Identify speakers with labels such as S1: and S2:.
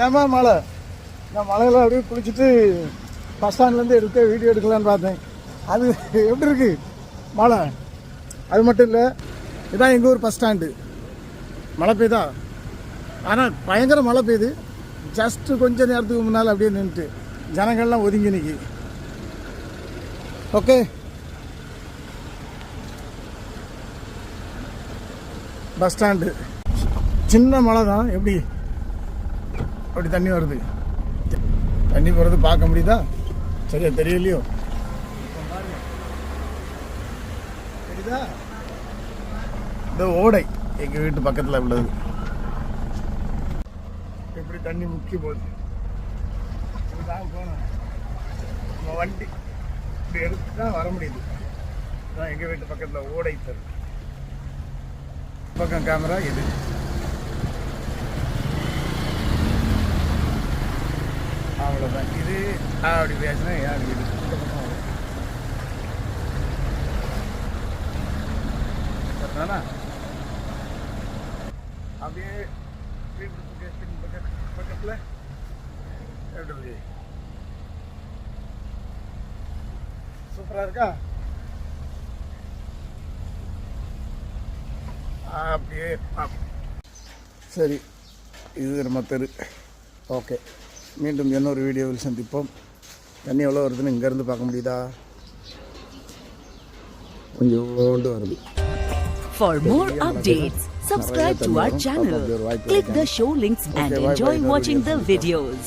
S1: செம மழை நான் மழையில் அப்படியே குளிச்சுட்டு பஸ் ஸ்டாண்ட்லேருந்து எடுத்து வீடியோ எடுக்கலான்னு பார்த்தேன். அது எப்படி இருக்கு? மழை அது மட்டும் இல்லை இதான் எங்கள் ஊர் பஸ் ஸ்டாண்டு மழை பெய்தா? ஆனால் பயங்கர மழை பெய்யுது. ஜஸ்ட்டு கொஞ்ச நேரத்துக்கு முன்னால் அப்படியே நின்றுட்டு ஜனங்கள்லாம் ஒதுங்கி நிற்கி ஓகே பஸ் ஸ்டாண்டு சின்ன மழை தான் எப்படி? அப்படி தண்ணி வருது. தண்ணி போகிறது பார்க்க முடியுதா? சரியா தெரியலையோ? தெரியுதா? இந்த ஓடை எங்கள் வீட்டு பக்கத்தில் உள்ளது. எப்படி தண்ணி முக்கி போகுது இதுதான் போனோம் நம்ம வண்டி இப்படி எடுத்து தான் வர முடியுது. இதுதான் எங்கள் வீட்டு பக்கத்தில் ஓடை தரு. பக்கம் கேமரா இது. சொல்கிறேன் இது அப்படி பேசினா ஏன் அப்படியே பக்கத்துல. எப்படி இருக்கு? சூப்பரா இருக்கா? அப்படியே சரி இது நம்ம தெரு. ஓகே. மீண்டும் இன்னொரு வீடியோவில் சந்திப்போம் தண்ணி எவ்வளோ வருதுன்னு இங்கேருந்து பார்க்க முடியுதா கொஞ்சோண்டு வருது
S2: For more updates, subscribe to our channel, click the show links and enjoy watching the videos.